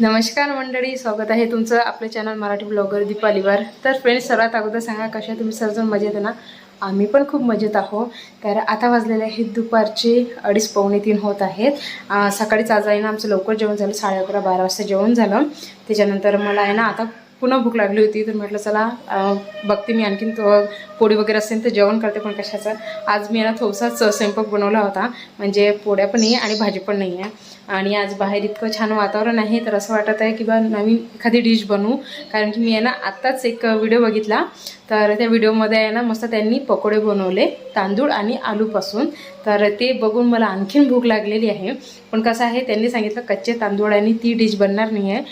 नमस्कार मंडळी स्वागत आहे तुमचं आपलं चॅनल मराठी ब्लॉगर दीपालीवर. तर फ्रेंड्स सर्वात अगोदर सांगा कशा तुम्ही? सर्वजण मजेत आहे ना? आम्ही पण खूप मजेत आहोत. तर आता वाजलेले आहेत दुपारचे अडीच पावणे तीन होत आहेत. सकाळीच आज आहे ना आमचं लवकर जेवण झालं साडे अकरा बारा वाजता जेवण झालं. त्याच्यानंतर मला आहे ना आता पुन्हा भूक लागली होती तर म्हटलं चला बघते मी आणखीन तो पोळी वगैरे असेल तर जेवण करते पण कशाचं. आज मी ना थोडासाच स्वयंपाक बनवला होता. म्हणजे पोळ्या पण नाही आणि भाजी पण नाही आहे. आणि आज बाहेर इतकं छान वातावरण आहे तर असं वाटत आहे की बा नवीन एखादी डिश बनवू. कारण की मी आहे ना आत्ताच एक व्हिडिओ बघितला. तर त्या व्हिडिओमध्ये आहे ना मस्त त्यांनी पकोडे बनवले तांदूळ आणि आलूपासून. तर ते बघून मला आणखीन भूक लागलेली आहे. पण कसं आहे त्यांनी सांगितलं कच्चे तांदूळ आणि ती डिश बनणार नाही आहे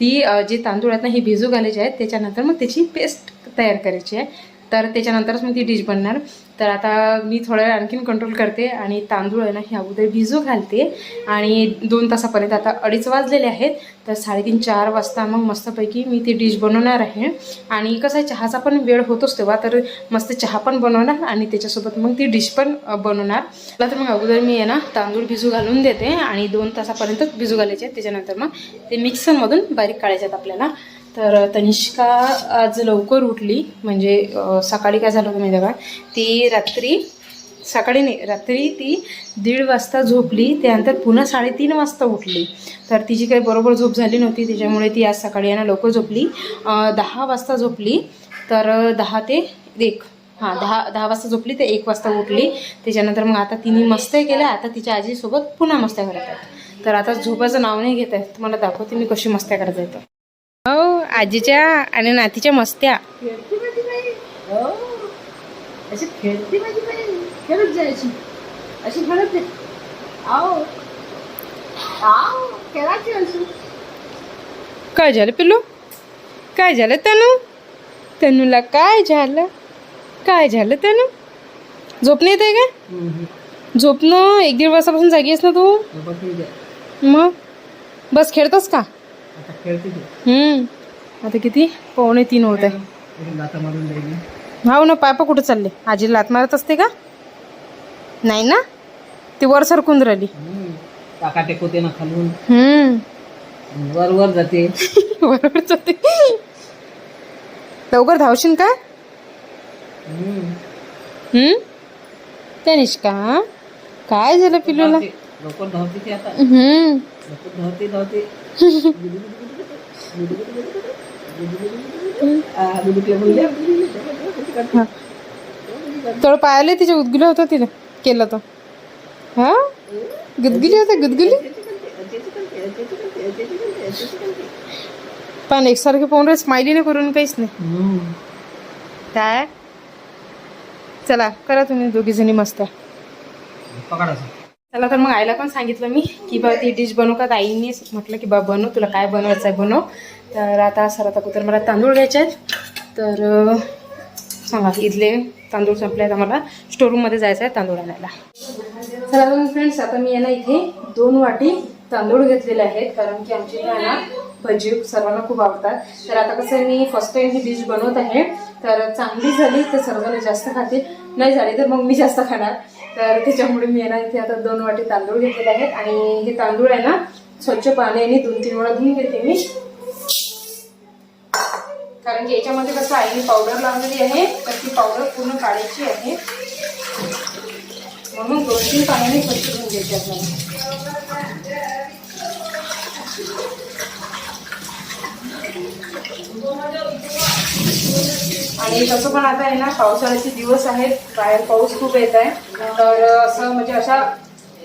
ती जे तांदूळ आहेत ना हे भिजू घालायचे आहेत त्याच्यानंतर मग त्याची पेस्ट तयार करायची आहे. तर त्याच्यानंतरच मग ती डिश बनणार. तर आता मी थोड्या वेळ आणखीन कंट्रोल करते आणि तांदूळ आहे ना हे अगोदर भिजू घालते. आणि दोन तासापर्यंत आता अडीच वाजलेले आहेत. तर साडेतीन चार वाजता मग मस्तपैकी मी ती डिश बनवणार आहे. आणि कसं आहे चहाचा पण वेळ होतोच तेव्हा तर मस्त चहा पण बनवणार आणि त्याच्यासोबत मग ती डिश पण बनवणार. मला तर मग अगोदर मी आहे ना तांदूळ भिजू घालून देते आणि दोन तासापर्यंत भिजू घालायचे आहेत. त्याच्यानंतर मग ते मिक्सरमधून बारीक काढायचे आहेत आपल्याला. तर तनिष्का आज लवकर उठली. म्हणजे सकाळी काय झालं होतं माहिती का? ती रात्री सकाळी नाही रात्री ती दीड वाजता झोपली. त्यानंतर पुन्हा साडेतीन वाजता उठली. तर तिची काही बरोबर झोप झाली नव्हती. त्याच्यामुळे ती आज सकाळी यांना लवकर झोपली. दहा वाजता झोपली. तर दहा ते एक. हां दहा दहा वाजता झोपली ते एक वाजता उठली. त्याच्यानंतर मग आता तिने मस्त्या केल्या आता तिच्या आजीसोबत पुन्हा मस्त्या करत आहेत तर आता झोपाचं नाव नाही घेत आहे तुम्हाला दाखवते मी कशी मस्त्या करत येतं हो आजीच्या आणि नातीच्या मस्त्या. खेळती माझी बाई. हो. अशी खेळती माझी बाई. खेळत जायची अशी. खेळत आहे आओ. आओ खेळायची अशी काय झालं पिल्लू? काय झालं तनू? तनूला काय झालं? काय झालं तनू? झोप नाही येते का? झोपणं एक दीड वाजतापासून जागी आहेस ना तू. मग? बस खेळतोस का? हम्म. आता किती? पावणे तीन होत आहे. हो ना पायपा कुठं चालले? आजी लात मारत असते का? नाही ना? ती वर सरकून राहिली. टाका टेकवते ना खालून. हम्म. वर वर जाते. बरोबर जाते. लवकर धावशील का? हम्म. तनिष्का काय झालं पिलूला. लवकर धावते हम्म. धावते धावते. थोडं पायाला तिच्या उदगिला होता तिने केलं तर. हा? गुदगुली होता गुदगुली? पण एकसारखे पाहून स्माइलीने करून काहीच नाही. काय? चला करा तुम्ही दोघी जणी मस्त. पकडा त्याला तर मग आईला पण सांगितलं मी की बा ती डिश बनवू का? तर आईने म्हटलं की बा बनव तुला काय बनवायचं आहे बनव. तर आता सर आता अगोदर मला तांदूळ घ्यायचे आहेत. तर सांगा इथले तांदूळ संपले आहेत आम्हाला. स्टोरूममध्ये जायचं आहे तांदूळ आणायला. चला आता फ्रेंड्स आता मी आहे ना इथे दोन वाटी तांदूळ घेतलेले आहेत कारण की आमची ना भजी सर्वांना खूप आवडतात. तर आता कसं आहे, मी फर्स्ट टाइम ही डिश बनवत आहे. तर चांगली झाली तर सर्वांना जास्त खातील. नाही झाली तर मग मी जास्त खाणार. तर त्याच्यामुळे मी आहे ना इथे आता दोन वाटी तांदूळ घेतलेले आहेत. आणि हे तांदूळ आहे ना स्वच्छ पाण्याने दोन तीन वेळा धुवून घेते मी. कारण की याच्यामध्ये कसं आईने पावडर लावलेली आहे तर ती पावडर पूर्ण काढायची आहे. म्हणून दोन तीन पाण्याने स्वच्छ धुवून घ्यायचे आपल्याला आणि तसं पण आता आहे ना पावसाळ्याचे दिवस आहेत बाहेर पाऊस खूप येत आहे. तर असं म्हणजे अशा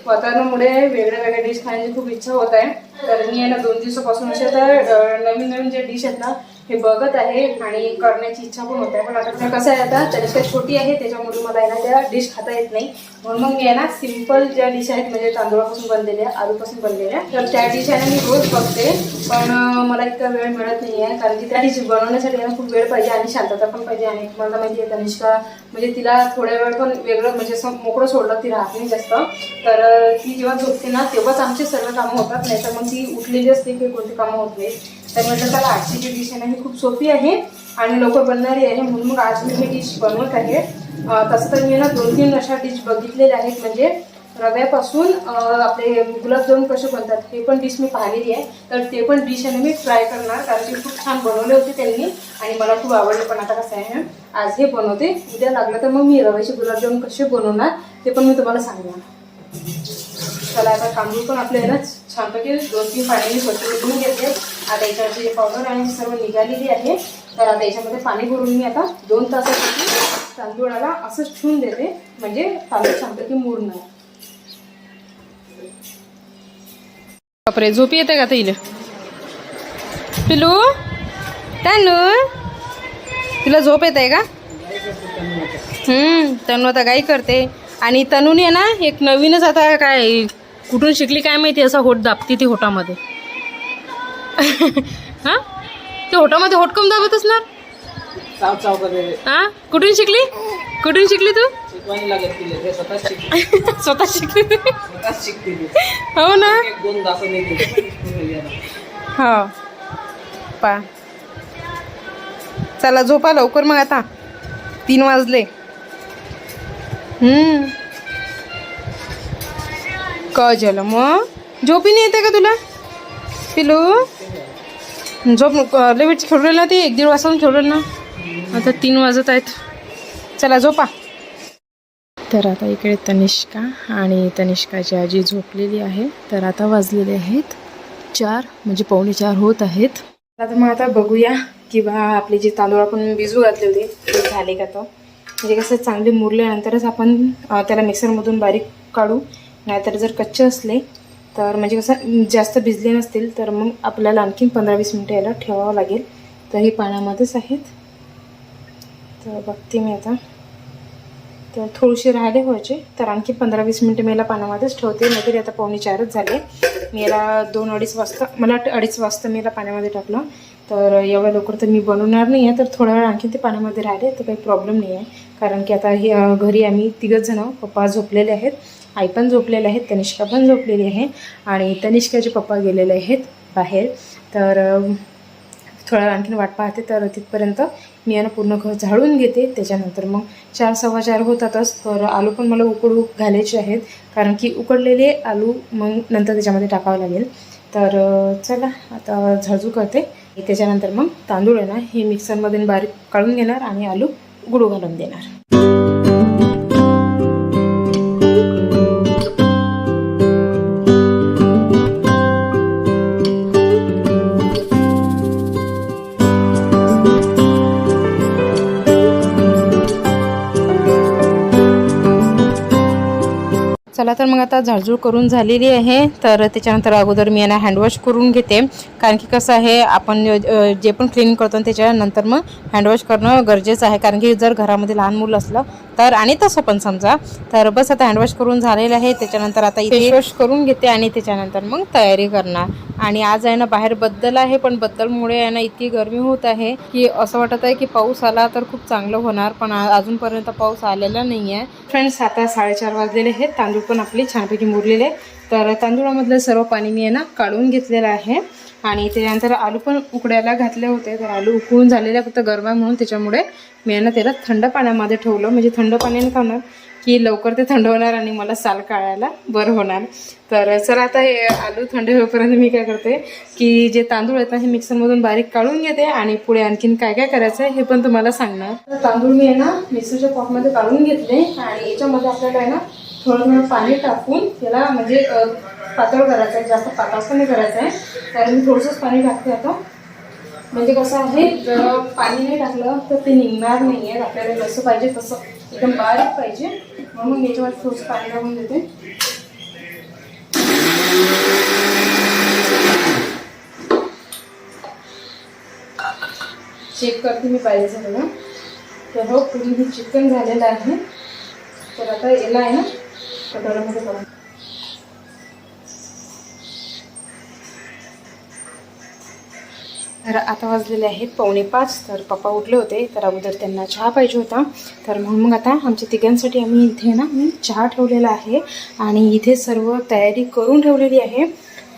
वातावरणामुळे वेगळ्या वेगळ्या डिश खाण्याची खूप इच्छा होत आहे. तर मी आहे ना दोन दिवसापासून असे तर नवीन नवीन जे डिश आहेत ना हे बघत आहे आणि करण्याची इच्छा पण होत आहे. पण आता ते कसं आहे आता तनिष्का छोटी आहे त्याच्यामुळे मला आहे ना त्या डिश खाता येत नाही. म्हणून मग मी आहे ना सिंपल ज्या डिश आहेत म्हणजे तांदूळापासून बनलेल्या आलूपासून बनलेल्या तर त्या डिश आहे ना मी रोज बघते. पण मला इतका वेळ मिळत नाही आहे कारण की त्या डिश बनवण्यासाठी ना खूप वेळ पाहिजे आणि शांतता पण पाहिजे. आणि तुम्हाला माहिती आहे तनिष्का म्हणजे तिला थोड्या वेळ पण वेगळं म्हणजे असं मोकळं सोडलं ती राहत नाही जास्त. तर ती जेव्हा झोपते ना तेव्हाच आमचे सर्व कामं होतात नाही तर मग ती उठलेली असते की कोणती कामं होत नाही तर म्हटलं त्याला आजची जी डिश आहे ना ही खूप सोपी आहे आणि लवकर बनणारी आहे. म्हणून मग आज मी ही डिश बनवत आहे. तसं तर मी ना दोन तीन अशा डिश बघितलेल्या आहेत. म्हणजे रव्यापासून आपले गुलाबजामुन कसे बनतात हे पण डिश मी पाहिलेली आहे. तर ते पण डिश आहे मी ट्राय करणार. कारण की खूप छान बनवले होते त्यांनी आणि मला खूप आवडले. पण आता कसं आहे आज हे बनवते. उद्या लागलं तर मग मी रव्याचे गुलाबजामुन कसे बनवणार ते पण मी तुम्हाला सांगणार. चला आता तांदूळ पण आपले आहे ना छानपैकी दोन तीन पाण्याने स्वच्छ धुवून घेतले. आता याच्यावरची जे पावडर आणि सर्व निघालेली आहे तर आता याच्यामध्ये पाणी भरून मी आता दोन तासासाठी तांदूळाला असंच ठेवून देते म्हणजे तांदूळ छानपैकी मुरणार. बापरे झोप येते का तिला पिलू? तानू? तिला झोप येत आहे का? हम्म तनू आता काही करते. आणि तनूने आहे ना एक नवीनच आता काय कुठून शिकली काय माहिती असा होट दाबती ती होटामध्ये. हां? ते होटामध्ये होटकम दाबत असणार? हां? कुठून शिकली? कुठून शिकली तू? स्वतः शिकली. हो ना? हो. पा. चला झोपा लवकर मग आता. तीन वाजले. हम्म. काय झालं मग? झोपी नाही येते का तुला? पिलू? झोप लय वेळ खेळलेलं ना ते. एक दीड वाजता खेळलेलं ना. आता तीन वाजत आहेत. चला झोपा. तर आता इकडे तनिष्का आणि तनिष्काची आजी झोपलेली आहे. तर आता वाजलेले आहेत चार म्हणजे पावणे चार होत आहेत. आता मग आता बघूया की बा आपले जे तांदूळ आपण भिजू घातले होते ते झाले का तो. म्हणजे कसं चांगले मुरल्यानंतरच आपण त्याला मिक्सरमधून बारीक काढू. नाहीतर जर कच्चे असले तर म्हणजे कसं जास्त भिजले नसतील तर मग आपल्याला आणखीन पंधरा वीस मिनटं याला ठेवावं लागेल. तर हे पाण्यामध्येच आहेत. तर बघते मी आता. तर थोडीशी राहिले व्हायचे तर आणखी पंधरा वीस मिनटं मी याला पाण्यामध्येच ठेवते नाहीतर आता पावणे चारच झाले. मी याला दोन अडीच वाजता मला अडीच वाजता मी याला पाण्यामध्ये टाकलं. तर एवढ्या लवकर तर मी बनवणार नाही आहे तर थोडा वेळ आणखी ते पाण्यामध्ये राहिले तर काही प्रॉब्लेम नाही आहे. कारण की आता हे घरी आम्ही तिघंच जणं पप्पा झोपलेले आहेत. आई पण झोपलेले आहेत तनिष्का पण झोपलेली आहे आणि तनिष्काचे पप्पा गेलेले आहेत बाहेर. तर थोडा आणखीन वाट पाहते तर तिथपर्यंत मी यानं पूर्ण घर झाडून घेते. त्याच्यानंतर मग चार सव्वा चार होतातच तर आलू पण मला उकडू घालायचे आहेत कारण की उकडलेले आलू मग नंतर त्याच्यामध्ये टाकावं लागेल. तर चला आता झाजू करते. त्याच्यानंतर मग तांदूळ आहे ना हे मिक्सरमध्ये बारीक काढून घेणार आणि आलू उकडू घालून देणार. चला तर मग आता झाडझूड करून झालेली आहे. तर त्याच्यानंतर अगोदर मी यांना हँडवॉश करून घेते. कारण की कसं आहे आपण जे पण क्लिनिंग करतो त्याच्यानंतर मग हँडवॉश करणं गरजेचं आहे. कारण की जर घरामध्ये लहान मुलं असलं तर आणि तसं पण समजा. तर बस आता हँडवॉश करून झालेलं आहे. त्याच्यानंतर आता इथे वॉश करून घेते आणि त्याच्यानंतर मग तयारी करणार. आणि आज आहे ना बाहेर बद्दल आहे पण बद्दलमुळे आहे ना इतकी गरमी होत आहे की असं वाटत आहे की पाऊस आला तर खूप चांगलं होणार पण अजूनपर्यंत पाऊस आलेला नाही आहे फ्रेंड्स आता साडेचार वाजलेले आहेत. तांदूळ पण आपले छानपैकी मुरलेले आहे. तर तांदुळामधलं सर्व पाणी मी आहे ना काढून घेतलेलं आहे. आणि त्याच्यानंतर आलू पण उकडायला घातले होते. तर आलू उकळून झालेले फक्त गरम आहे म्हणून त्याच्यामुळे मी आहे ना त्याला थंड पाण्यामध्ये ठेवलं. म्हणजे थंड पाण्याने काय होणार की लवकर ते थंड होणार आणि मला साल काढायला बरं होणार. तर सर आता हे आलू थंड होईपर्यंत मी काय करते की जे तांदूळ आहेत ना हे मिक्सरमधून बारीक काढून घेते आणि पुढे आणखीन काय काय करायचं आहे हे पण तुम्हाला सांगणार. तांदूळ मी आहे ना मिक्सरच्या पॉटमध्ये काढून घेतले आणि याच्यामध्ये आपल्याला आहे ना थोडं थोडं पाणी टाकून त्याला म्हणजे पातळ करायचं आहे जास्त पातळ पण नाही करायचं आहे. तर मी थोडंसंच पाणी टाकते आता. म्हणजे कसं आहे जर पाणी नाही टाकलं तर ते निघणार नाही आहे आपल्याला जसं पाहिजे तसं. एकदम बारीक पाहिजे. म्हणून याच्यावर थोडंसं पाणी टाकून देते. चेक करते मी पाहिजे सगळं. तर हो पूर्ण हे चिकन झालेलं आहे. तर आता याला आहे ना कटोऱ्यामध्ये करून तर आता वाजलेले आहेत पावणे पाच. तर पप्पा उठले होते तर अगोदर त्यांना चहा पाहिजे होता. तर म्हणून मग आता आमच्या तिघांसाठी आम्ही इथे ना मी चहा ठेवलेला आहे आणि इथे सर्व तयारी करून ठेवलेली आहे.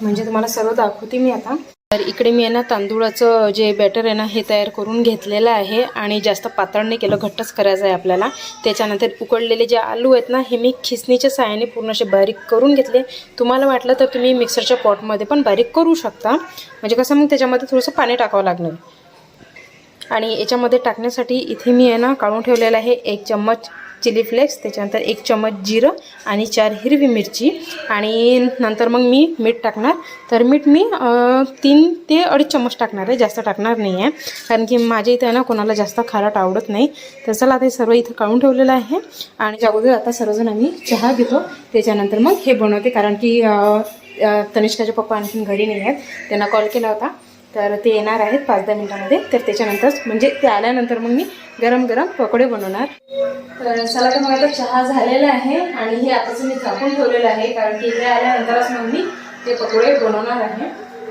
म्हणजे तुम्हाला सर्व दाखवते मी आता. तर इकडे मी आहे ना तांदूळाचं जे बॅटर आहे ना हे तयार करून घेतलेलं आहे आणि जास्त पातळ नाही केलं घट्टच करायचं आहे आपल्याला. त्याच्यानंतर उकडलेले जे आलू आहेत ना हे मी खिसणीच्या साहाय्याने पूर्ण असे बारीक करून घेतले. तुम्हाला वाटलं तर तुम्ही मिक्सरच्या पॉटमध्ये पण बारीक करू शकता. म्हणजे कसं मग त्याच्यामध्ये थोडंसं पाणी टाकावं लागणार. आणि याच्यामध्ये टाकण्यासाठी इथे मी आहे ना काढून ठेवलेलं आहे एक चम्मच चिली फ्लेक्स त्याच्यानंतर एक चम्मच जिरं आणि चार हिरवी मिरची. आणि नंतर मग मी मीठ टाकणार. तर मीठ मी तीन ते अडीच चम्मच टाकणार आहे. जास्त टाकणार नाही आहे कारण की माझ्या इथे ना कोणाला जास्त खारट आवडत नाही. तर चला ते सर्व इथं काढून ठेवलेलं आहे. आणि अगोदर आता सर्वजण आम्ही चहा घेतो. त्याच्यानंतर मग हे बनवते. कारण की तनिष्काचे पप्पा आणखीन घरी नाही आहेत. त्यांना कॉल केला होता. तर ते येणार आहेत पाच दहा मिनिटामध्ये. तर त्याच्यानंतर म्हणजे ते आल्यानंतर मग मी गरम गरम पकोडे बनवणार. तर चला तर मग आता चहा झालेला आहे आणि हे आताच मी झाकून ठेवलेलं आहे कारण की इकडे आल्यानंतरच मग मी ते पकोडे बनवणार आहे.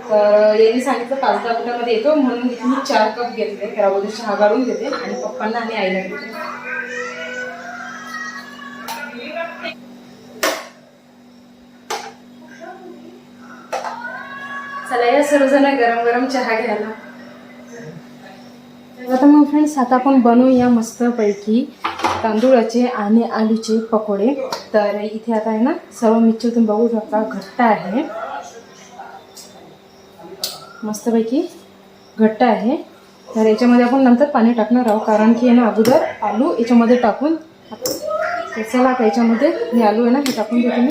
तर यांनी सांगितलं पाच दहा मिनिटामध्ये येतो म्हणून मी चार कप घेतले. तर अगोदर चहा काढून घेते आणि पप्पांना आणि आईला घेते चला या सर्वजण गरम गरम चहा घ्यायला. आता मग फ्रेंड्स आता आपण बनवूया मस्तपैकी तांदूळाचे आणि आलूचे पकोडे. तर इथे आता आहे ना सर्व मिक्सर तुम्ही बघू शकता घट्ट आहे. मस्तपैकी घट्ट आहे. तर याच्यामध्ये आपण नंतर पाणी टाकणार आहोत कारण की आहे ना अगोदर आलू याच्यामध्ये टाकून चला आता याच्यामध्ये हे आलू आहे ना हे टाकून देतो मी.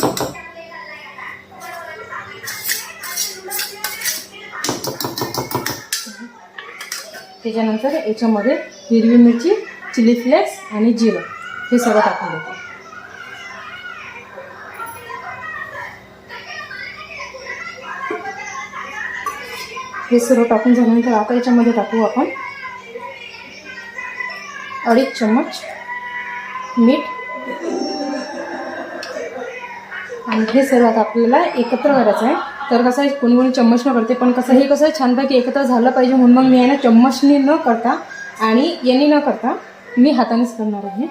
त्याच्यानंतर याच्यामध्ये हिरवी मिरची चिली फ्लेक्स आणि जिरं हे सगळं टाकून देतो. हे सर्व टाकून झाल्यानंतर आता याच्यामध्ये टाकू आपण अडीच चम्मच मीठ. आणि हे सर्व आता आपल्याला एकत्र करायचं आहे. तर कसं आहे कोणी कोणी चम्मच न करते पण कसं हे कसं आहे छानपैकी एकत्र झालं पाहिजे म्हणून मग मी आहे ना चम्मचनी न करता आणि यांनी न करता मी हातानेच करणार आहे.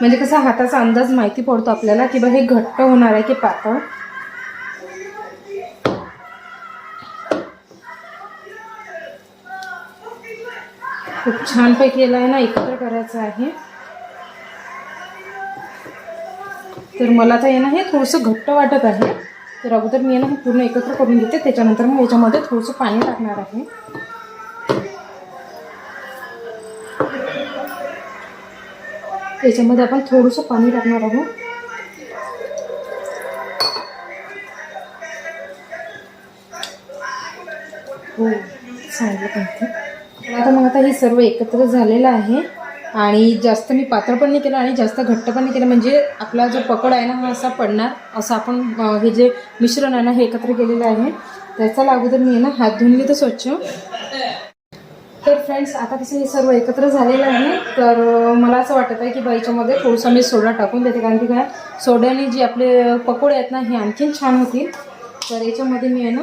म्हणजे कसा हाताचा अंदाज माहिती पडतो आपल्याला की बा हे घट्ट होणार आहे की पातळ. खूप छानपैकी याला आहे ना एकत्र करायचं आहे. तर मला तर आहे ना हे थोडंसं घट्ट वाटत आहे. तर अगोदर मी ना हे पूर्ण एकत्र करून घेते. त्याच्यानंतर मग याच्यामध्ये थोडंसं पाणी टाकणार आहे. याच्यामध्ये आपण थोडंसं पाणी टाकणार आहोत. हो सांगितलं पाहिजे. आता मग आता हे सर्व एकत्र झालेलं आहे. आणि जास्त मी पातळ पण नाही केलं आणि जास्त घट्ट पण नाही केलं. म्हणजे आपला जो पकड आहे ना हा असा पडणार असं आपण हे जे मिश्रण आहे ना हे एकत्र केलेलं आहे. त्याचा अगोदर मी आहे ना हात धुवून घेतो स्वच्छ. तर फ्रेंड्स आता कसं हे सर्व एकत्र झालेलं आहे. तर मला असं वाटत आहे की बा याच्यामध्ये थोडंसं मी सोडा टाकून देते. कारण की काय सोड्याने जे आपले पकोडे आहेत ना हे आणखीन छान होतील. तर याच्यामध्ये मी आहे ना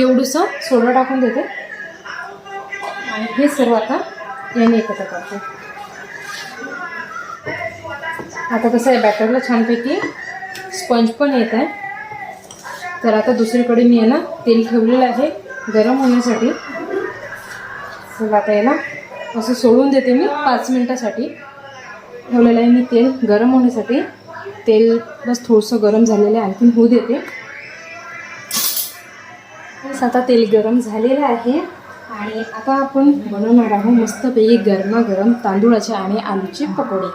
एवढंसं सोडा टाकून देते. आणि हे सर्व आता याने एकत्र करते. आता कसं आहे बॅटरला छानपैकी स्पंज पण येत आहे. तर आता दुसरीकडे मी आहे ना तेल ठेवलेलं आहे गरम होण्यासाठी. तर आता याला असं सोडून देते मी पाच मिनटासाठी. ठेवलेलं आहे मी तेल गरम होण्यासाठी. तेल बस थोडंसं गरम झालेलं आहे आणखीन होऊ देते. बस आता तेल गरम झालेलं आहे. आणि आता आपण बनवणार आहोत मस्तपैकी गरमागरम तांदूळाचे आणि आलूचे पकोडे.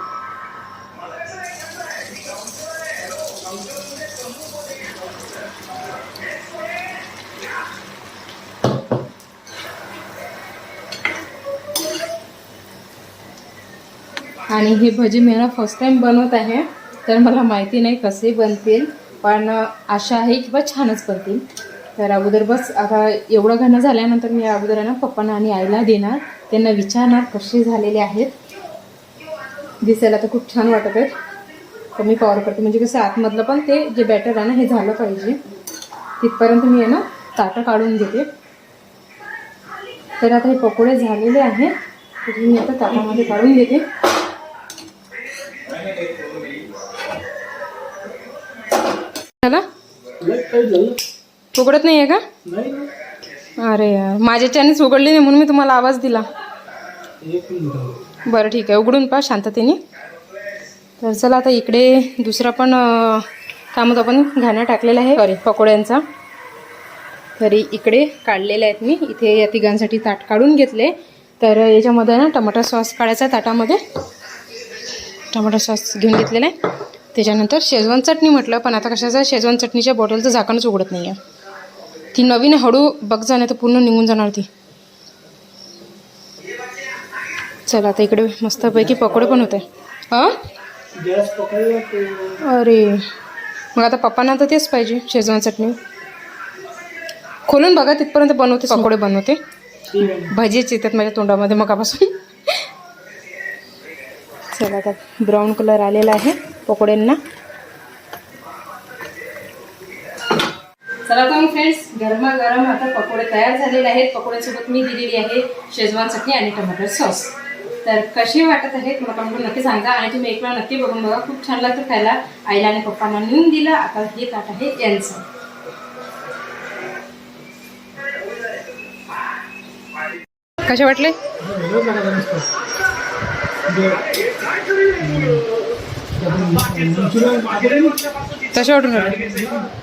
आणि हे भजी मी ना फर्स्ट टाईम बनवत आहे. तर मला माहिती नाही कसे बनतील पण आशा आहे की बा छानच बनतील. तर अगोदर बस आता एवढं घाणं झाल्यानंतर मी अगोदर ना पप्पांना आणि आईला देणार. त्यांना विचारणार कसे झालेले आहेत. दिसायला तर खूप छान वाटत आहेत. तर मी कवर करते. म्हणजे कसं आतमधलं पण ते जे बॅटर आहे ना हे झालं पाहिजे. तिथपर्यंत मी आहे ना ताटं काढून घेते. तर आता हे पकोडे झालेले आहेत. तर मी आता ताटामध्ये काढून घेते. चला उघडत नाही आहे का अरे यार माझ्याच्यानेच उघडली नाही म्हणून मी तुम्हाला आवाज दिला. बरं ठीक आहे उघडून पहा शांततेने. तर चला आता इकडे दुसरा पण कामात आपण घाणा टाकलेला आहे. सॉरी पकोड्यांचा. तरी इकडे काढलेले आहेत मी. इथे या तिघांसाठी ताट काढून घेतले. तर याच्यामध्ये ना टमाटर सॉस काढायचा ताटामध्ये. टमाटर सॉस घेऊन घेतलेला आहे. त्याच्यानंतर शेजवान चटणी म्हटलं पण आता कशाचं शेजवान चटणीच्या बॉटलचं झाकणच उघडत नाही आहे ती नवीन हळू बघ जाणे तर पूर्ण निघून जाणार ती. चला आता इकडे मस्तपैकी पकोडे पण होते. हां? अरे मग आता पप्पांना तर तेच पाहिजे शेजवान चटणी. खोलून बघा तिथपर्यंत बनवते पकोडे बनवते. भजीच येतात माझ्या तोंडामध्ये मगापासून. चला आता ब्राऊन कलर आलेला आहे पकोड्यांना. चला तर मग फ्रेंड्स गरमागरम आता पकोडे तयार झालेले आहेत. पकोड्यांसोबत मी दिलेली आहे शेजवान चटणी आणि टमाटर सॉस. तर कसे वाटत आहेत मला कमेंट नक्की सांगा आणि तुम्ही एक वेळा नक्की बघून बघा. खूप छान लागतं खायला. आईला आणि पप्पांना नेऊन दिलं. आता हे ताट आहे यांचं. कसे वाटले? तसे वाटून राहिले.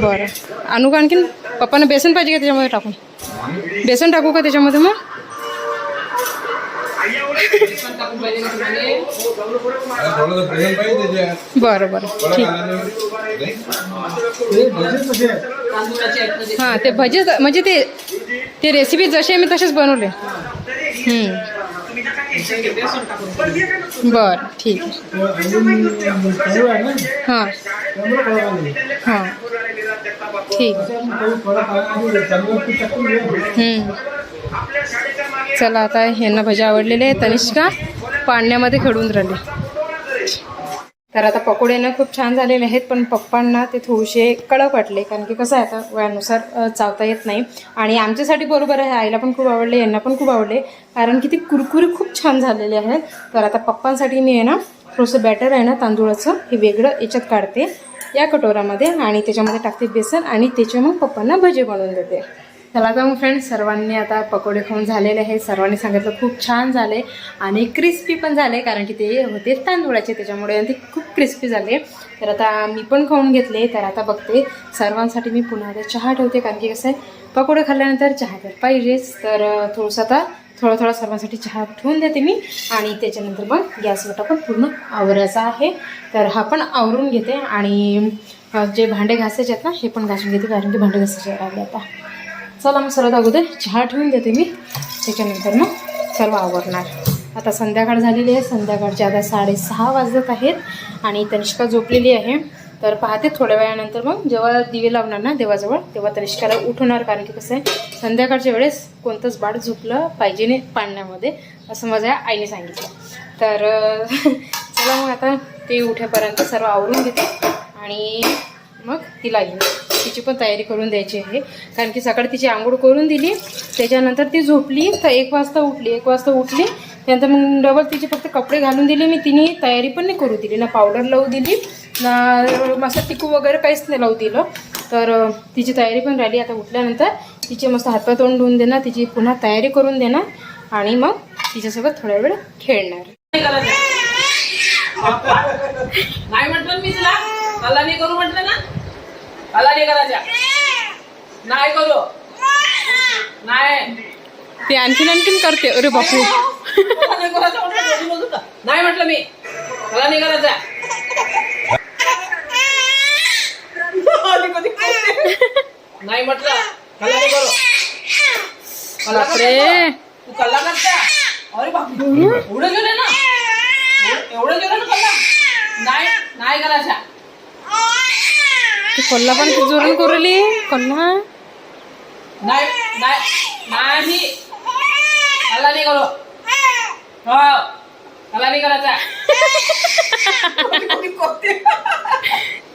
बरं. आणू का आणखीन पप्पांना बेसन पाहिजे का त्याच्यामध्ये टाकून? बेसन टाकू का त्याच्यामध्ये मग? बरं बरं. ठीक. हां ते भजी म्हणजे ते ते रेसिपी जसे आहे मी तसेच बनवले. हम्म. बरं ठीक. हां. हां. ठीक. हम्म. चला आता ह्यांना भजी आवडलेले आहे तनिष्का पाण्यामध्ये खेळून राहिली. तर आता पकोडे ना खूप छान झालेले आहेत पण पप्पांना ते थोडेसे कडक वाटले कारण की कसं आहे आता वयानुसार चावता येत नाही. आणि आमच्यासाठी बरोबर आहे आईला पण खूप आवडले यांना पण खूप आवडले कारण की ते कुरकुरी खूप छान झालेले आहेत. तर आता पप्पांसाठी मी आहे ना थोडंसं बॅटर आहे ना तांदूळाचं हे वेगळं याच्यात काढते या कटोरामध्ये आणि त्याच्यामध्ये टाकते बेसन आणि त्याच्या मग पप्पांना भजे बनवून देते. चला तर मग फ्रेंड्स सर्वांनी आता पकोडे खाऊन झालेले आहेत. सर्वांनी सांगितलं खूप छान झाले आणि क्रिस्पी पण झाले कारण की ते होते तांदूळाचे त्याच्यामुळे ते खूप क्रिस्पी झाले. तर आता मी पण खाऊन घेतले तर आता बघते. सर्वांसाठी मी पुन्हा आता चहा ठेवते कारण की कसं आहे पकोडे खाल्ल्यानंतर चहा तर पाहिजेच. तर थोडंसं आता थोडं थोडं सर्वांसाठी चहा ठेवून देते मी. आणि त्याच्यानंतर मग गॅसवर पण पूर्ण आवरायचा आहे. तर हा पण आवरून घेते आणि जे भांडे घासायचे आहेत ना हे पण घासून घेते कारण की भांडे घासायचे राहिले आता. चला मग सर्वात अगोदर चहा ठेवून देते मी. त्याच्यानंतर मग सर्व आवरणार. आता संध्याकाळ झालेली आहे. संध्याकाळचे आता साडेसहा वाजत आहेत आणि तनिष्का झोपलेली आहे. तर पाहते थोड्या वेळानंतर मग जेव्हा दिवे लावणार ना देवाजवळ तेव्हा तनिष्काला उठवणार. कारण की कसं आहे संध्याकाळच्या वेळेस कोणतंच बाळ झोपलं पाहिजे नाही पाण्यामध्ये असं माझ्या आईने सांगितलं. तर चला मग आता ते उठेपर्यंत सर्व आवरून घेते आणि मग तिला घेऊन तिची पण तयारी करून द्यायची आहे. कारण की सकाळी तिची आंघोळ करून दिली त्याच्यानंतर ती झोपली तर एक वाजता उठली एक वाजता उठली. त्यानंतर मग डबल तिचे फक्त कपडे घालून दिले मी तिने तयारी पण नाही करू दिली. ना पावडर लावू दिली ना मस्त टिकू वगैरे काहीच नाही लावू दिलं. तर तिची तयारी पण राहिली. आता उठल्यानंतर तिचे मस्त हातपाय तोंड धुवून देणार तिची पुन्हा तयारी करून देणार आणि मग तिच्यासोबत थोड्या वेळ खेळणार. नाही म्हटलं मी तुला. मला नाही करू म्हटलं ना. नाही करायच्या नाही करू. नाही. ते आणखीन आणखीन करते. अरे बापू नाही करायचं म्हटलं, मी. मला नाही करायचा. नाही म्हटलं. मला नाही करू. बापरे. तू कल्ला करता? अरे बाप एवढं गेलं ना? एवढं- एवढं गेलं ना कल्ला? नाही नाही करायचा ते कोल्हा पण जोरान कोरली कोल्हा नाही नाही नाही मला नाही करू हो मला नाही करायचा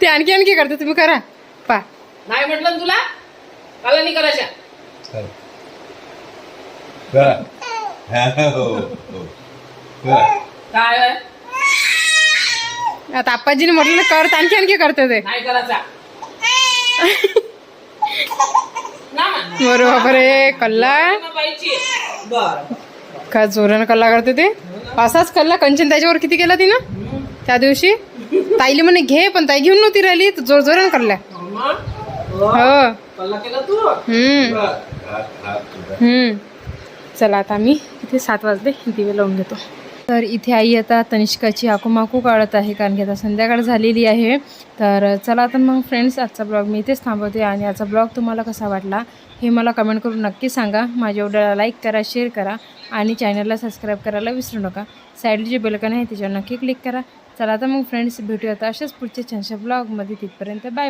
ते आणखी आणखी करते तुम्ही करा पा नाही म्हटलं ना तुला मला नाही करायच्या चल. करा. हा, हो, हो. करा. काय? आता आप्पाजीने म्हटलं ना करत आणखी आणखी करते ते नाही करायचा. बरोबर रे कल्ला? का जोरानं कल्ला करते ते? असाच कल्ला कंचन त्याच्यावर किती केला तिनं? त्या दिवशी? ताईली म्हणे घे पण ताई घेऊन नव्हती राहिली तर जोर जोरानं करल्या. हो. कल्ला हम्म. हम्म. चला आता आम्ही इथे सात वाजले दिवे लावून घेतो. तर इथे आई आता तनिष्काची आकूमाकू काढत आहे कारण की आता संध्याकाळ झालेली आहे. तर चला तर मग फ्रेंड्स आजचा ब्लॉग मी इथेच थांबवते आणि आजचा ब्लॉग तुम्हाला कसा वाटला हे मला कमेंट करून नक्की सांगा. माझ्या व्हिडिओला लाईक करा शेअर करा आणि चॅनलला सबस्क्राईब करायला विसरू नका. साईडला जे बेलकन आहे त्याच्यावर नक्की क्लिक करा. चला आता मग फ्रेंड्स भेटूया आता अशाच पुढच्या छानशा ब्लॉगमध्ये तिथपर्यंत बाय बाय